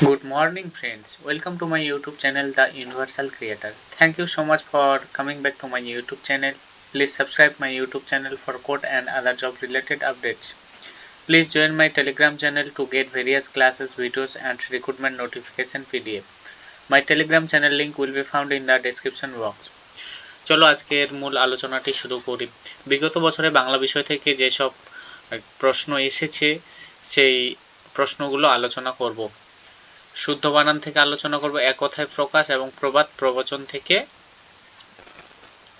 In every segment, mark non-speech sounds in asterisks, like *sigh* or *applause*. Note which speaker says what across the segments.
Speaker 1: Good morning, friends. Welcome to my YouTube channel, The Universal Creator. Thank you so much for coming back to my YouTube channel. Please subscribe my YouTube channel for code and other job related updates. Please join my Telegram channel to get various classes, videos, and recruitment notification PDF. My Telegram channel link will be found in the description box. চলো আজকের মূল আলোচনাটি শুরু করি বিগত বছরে বাংলা বিষয় থেকে যেসব প্রশ্ন এসেছে সেই প্রশ্নগুলো আলোচনা করব শুদ্ধ বানান থেকে আলোচনা করব, এক কথায় প্রকাশ এবং প্রবাদ প্রবচন থেকে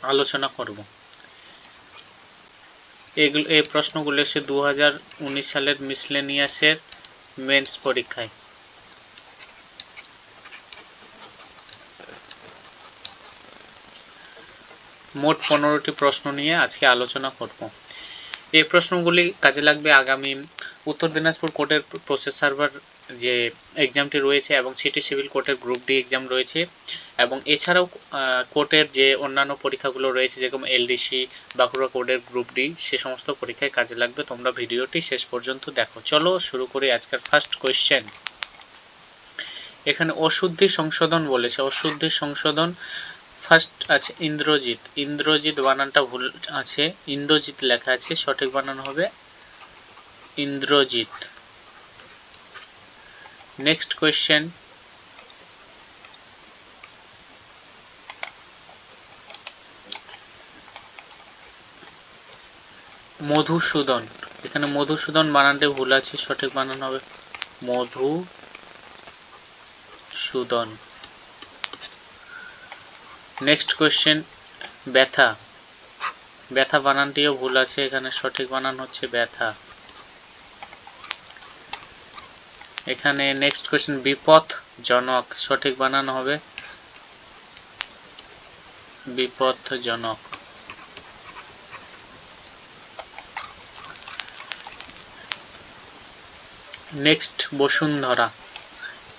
Speaker 1: আলোচনা করব। এগুলো, এই প্রশ্নগুলো এসে দু হাজার উনিশ সালের মিসলেনিয়াসের মেন্স পরীক্ষায়। মোট পনেরোটি প্রশ্ন নিয়ে আজকে আলোচনা করব। এই প্রশ্নগুলি কাজে লাগবে আগামী উত্তর দিনাজপুর কোর্টের প্রসেস সার্ভার যে এক্সামটি রয়েছে এবং সিটি সিভিল কোর্টের গ্রুপ ডি এক্সাম রয়েছে এবং এছাড়াও কোর্টের যে অন্যান্য পরীক্ষাগুলো রয়েছে, যেরকম এলডিসি বাঁকুড়া কোর্টের গ্রুপ ডি সে সমস্ত পরীক্ষায় কাজে লাগবে। তোমরা ভিডিওটি শেষ পর্যন্ত দেখো। চলো শুরু করি আজকের ফার্স্ট কোয়েশ্চেন এখানে অশুদ্ধি সংশোধন বলেছে। অশুদ্ধি সংশোধন ফার্স্ট আছে ইন্দ্রজিৎ। ইন্দ্রজিৎ বানানটা ভুল আছে। ইন্দ্রজিৎ লেখা আছে, সঠিক বানান হবে ইন্দ্রজিৎ। Next question Madhusudan. এখানে মধুসূদন বানানটি ভুল আছে, সঠিক বানান হবে। মধু সুদন নেক্সট কোয়েশ্চেন ব্যথা ব্যথা বানানটিও ভুল আছে, এখানে সঠিক বানান হচ্ছে ব্যথা। এখানে নেক্সট কোয়েশ্চেন বিপদজনক সঠিক বানানো হবে। বিপদজনক নেক্সট বসুন্ধরা।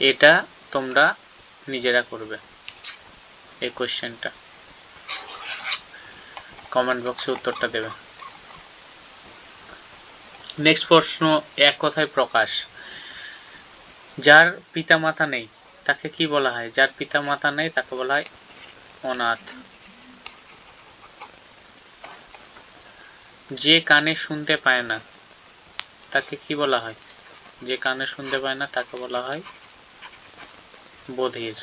Speaker 1: এটা তোমরা নিজেরা করবে এই কোয়েশ্চেনটা কমেন্ট বক্সে উত্তরটা দেবে। নেক্সট প্রশ্ন, এক কথায় প্রকাশ। যার পিতা মাতা নেই, তাকে কি বলা হয়? যার পিতা মাতা নেই, তাকে বলা হয় অনাথ। যে কানে শুনতে পায় না, তাকে কি বলা হয়? যে কানে শুনতে পায় না, তাকে বলা হয় বধির।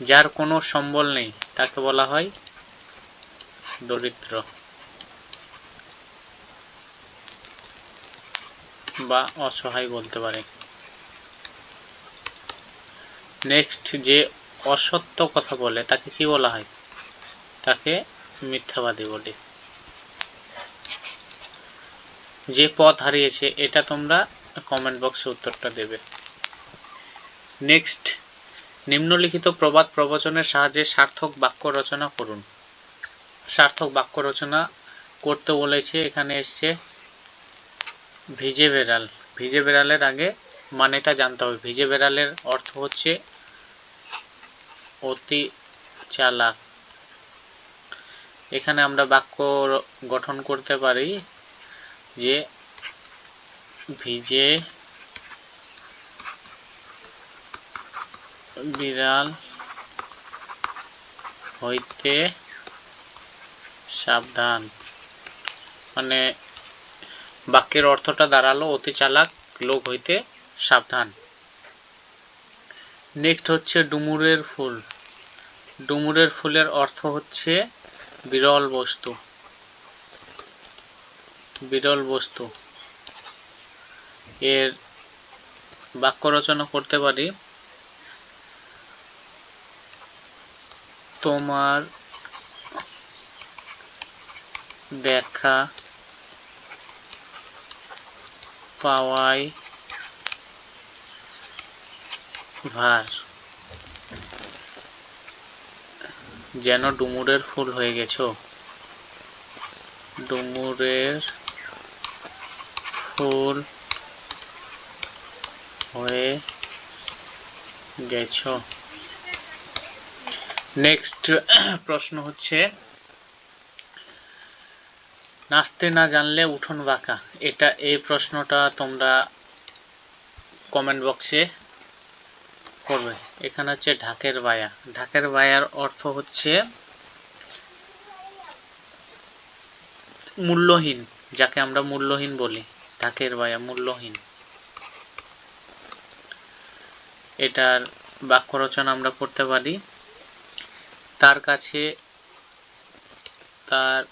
Speaker 1: যার কোনো সম্বল নেই, তাকে বলা হয় দরিদ্র। বা অসহায় বলতে পারে। নেক্সট যে অসত্য কথা বলে, তাকে কি বলা হয়? তাকে মিথ্যাবাদী বলে। যে পথ হারিয়েছে, এটা তোমরা কমেন্ট বক্সে উত্তরটা দেবে। নেক্সট নিম্নলিখিত প্রবাদ প্রবচনের সাহায্যে সার্থক বাক্য রচনা করুন। সার্থক বাক্য রচনা করতে বলেছে, এখানে এসছে ভিজে বেড়াল। ভিজে বেড়ালের আগে মানেটা জানতে হবে। ভিজে বেড়ালের অর্থ হচ্ছে অতি চালাক। এখানে আমরা বাক্য গঠন করতে পারি যে ভিজে বিড়াল হইতে সাবধান। মানে বাক্যের অর্থটা দাঁড়াল, অতি চালাক লোক হইতে সাবধান। নেক্সট হচ্ছে ডুমুরের ফুল। ডুমুরের ফুলের অর্থ হচ্ছে বিরল বস্তু। বিরল বস্তু। এর বাক্য রচনা করতে পারি। তোমার দেখা পাওয়াই ভার। যেন ডুমুরের ফুল হয়ে গেছো। ডুমুরের ফুল হয়ে গেছো। নেক্সট *clears throat* প্রশ্ন হচ্ছে নাচতে না জানলে উঠোন বাঁকা। এটা, এই প্রশ্নটা তোমরা কমেন্ট বক্সে করবে। এখানে হচ্ছে ঢাকের বায়া। ঢাকের বায়ার অর্থ হচ্ছে মূল্যহীন, যাকে আমরা মূল্যহীন বলি। ঢাকের বায়া, মূল্যহীন। এটার বাক্য রচনা আমরা করতে পারি। তার কাছে তার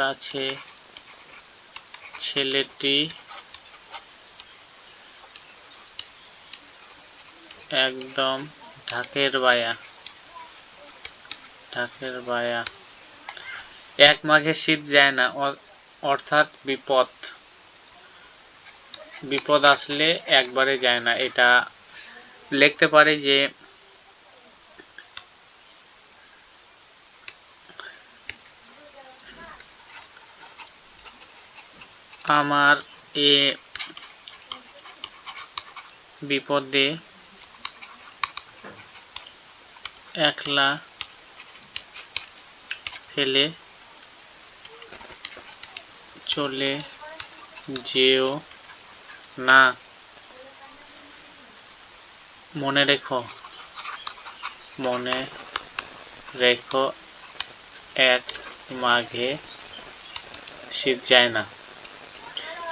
Speaker 1: কাছে ছেলেটি একদম ঢাকের বায়া। ঢাকের বায়া। এক মাঘে শীত যায় না অর্থাৎ বিপদ। বিপদ আসলে একবারে যায় না। এটা লিখতে পারে যে আমার এ বিপদে একলা ফেলে চলে যেও না। মনে রেখো মনে রেখো, এক মাঘে শীত যায় না।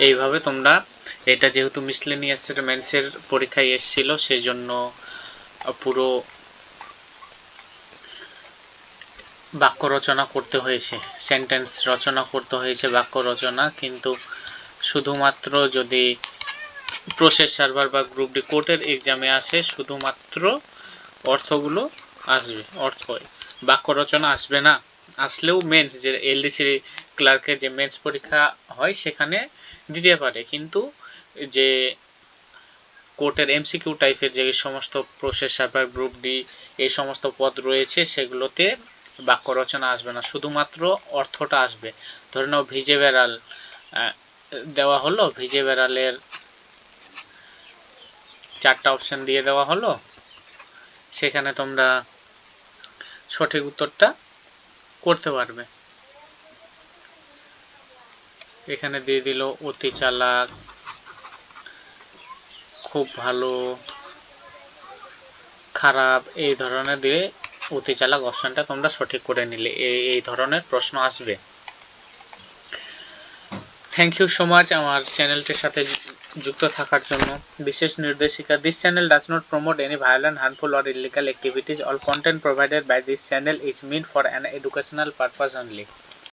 Speaker 1: এইভাবে তোমরা, এটা যেহেতু মিসলেনিয়াসের মেন্সের পরীক্ষায় এসেছিল, সেজন্য পুরো বাক্য রচনা করতে হয়েছে সেন্টেন্স রচনা করতে হয়েছে বাক্য রচনা, কিন্তু শুধুমাত্র যদি প্রসেস সার্ভার বা গ্রুপ ডি কোর্টের এক্সামে আসে, শুধুমাত্র অর্থগুলো আসবে, অর্থ বাক্য রচনা আসবে না, আসলেও মেন্স যে এলডিসি ক্লার্কের যে মেন্স পরীক্ষা হয়, সেখানে দিতে পারে। কিন্তু যে কোর্টের এমসিকিউ টাইপের যে সমস্ত প্রসেস সার্ভার গ্রুপ ডি এই সমস্ত পদ রয়েছে, সেগুলোতে বাক্য রচনা আসবে না। শুধুমাত্র অর্থটা আসবে। ধরে নাও ভিজে বেড়াল দেওয়া হলো, ভিজে বেড়ালের চারটা অপশন দিয়ে দেওয়া হলো। সেখানে তোমরা সঠিক উত্তরটা করতে পারবে। এখানে দিয়ে দিল অতি চালাক, খুব ভালো, খারাপ, এই ধরনের দিয়ে অতি চালাক অপশনটা তোমরা সঠিক করে নিলে এই এই ধরনের প্রশ্ন আসবে। থ্যাংক ইউ সো মাচ আমার চ্যানেলটির সাথে যুক্ত থাকার জন্য। বিশেষ নির্দেশিকা this channel does not promote any violent harmful or illegal activities all content provided by this channel is meant for an educational purpose only